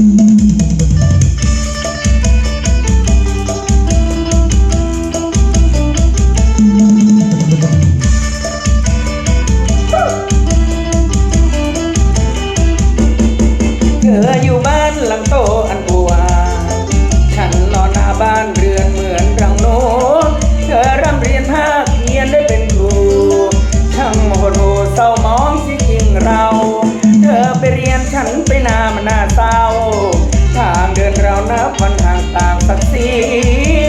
เธ ขันไปนามันน่าเศร้า ทางเดินเรานับวันห่างต่างสักสี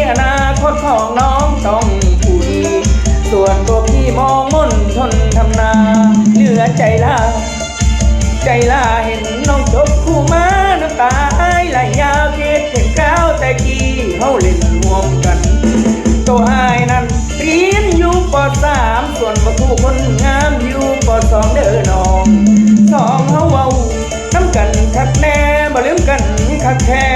อนาคตของน้องต้องผู้ดีส่วนตัวพี่มองมนทนทำนา เหลือใจลา ใจลาเห็นน้องจบคู่มาน้ำตา กันคักแท้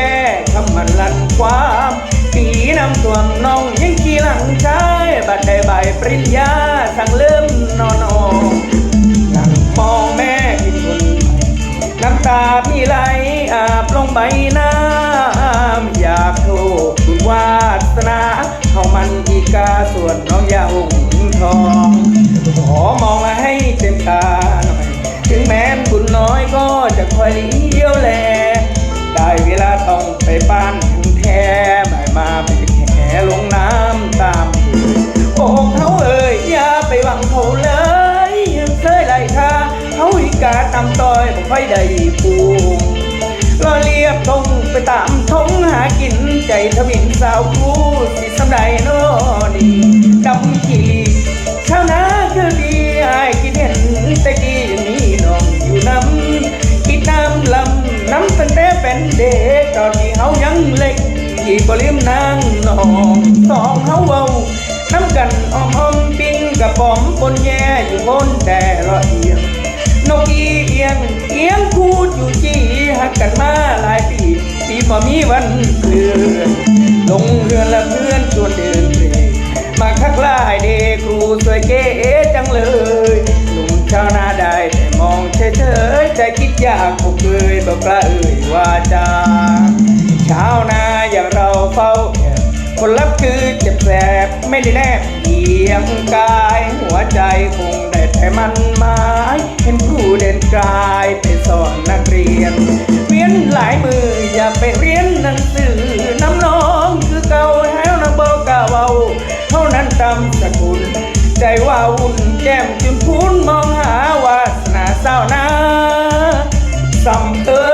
คำมันลันความปีน้ำท่วมน้องยังขี่หลังชายบัดได้ใบปริญญาสั่งเริ่มนอนอนั่งมองแม่กินคนน้ำตาพี่ไหลอาบลงใบหน้า อยากโทษคุณวาสนาเขามันอีกาส่วนน้องยาหงทอง ขอมองมาให้เต็มตา บ้านถึงแท้บ่ายมาไปแห่ลงน้ำตามโอ้เขาเอ่ยอย่าไปหวังเขาเลยยังเคยไหลท่าเขาอีกาตำต้อยบ่ค่อยได้ปูรอเรียบทงไปตามทงหากินใจทวินสาวคู่สิสำใดโน เป็นเด็กตอนนี้เฮายังเล็กกี่บ่ลืมนางน้องสองเฮาเว้าน้ำกันออมอมปิ้งกับปอมปนแย่อยู่บนแต่ละเอียงนกอีเอียงเอียงคูดอยู่จี้หักกันมาหลายปีปีบ่มีวันเกลื่อนลงเรือนละเพื่อนชวนเดินเตรมาคักลายเดครูสวยเก๋ ยๆใจคิดอยากคงเคยบอกกล้าเอ่ยว่าจาชาวนาอย่างเราเฝ้าแอบคนรับคือเจ็บแสบไม่ได้แนบเอียงกาย หัวใจคงได้แต่มันหมายเห็นครูเด่นกายไปสอนนักเรียนเวียนหลายมืออย่าไปเรียนหนังสือน้ำน้องคือเก่าแห้วนักเบากาเบาเท่านั้นตำสกุลใจว่าอุ่นแก้มจุนพูนมองหาวาสนาเศร้านา some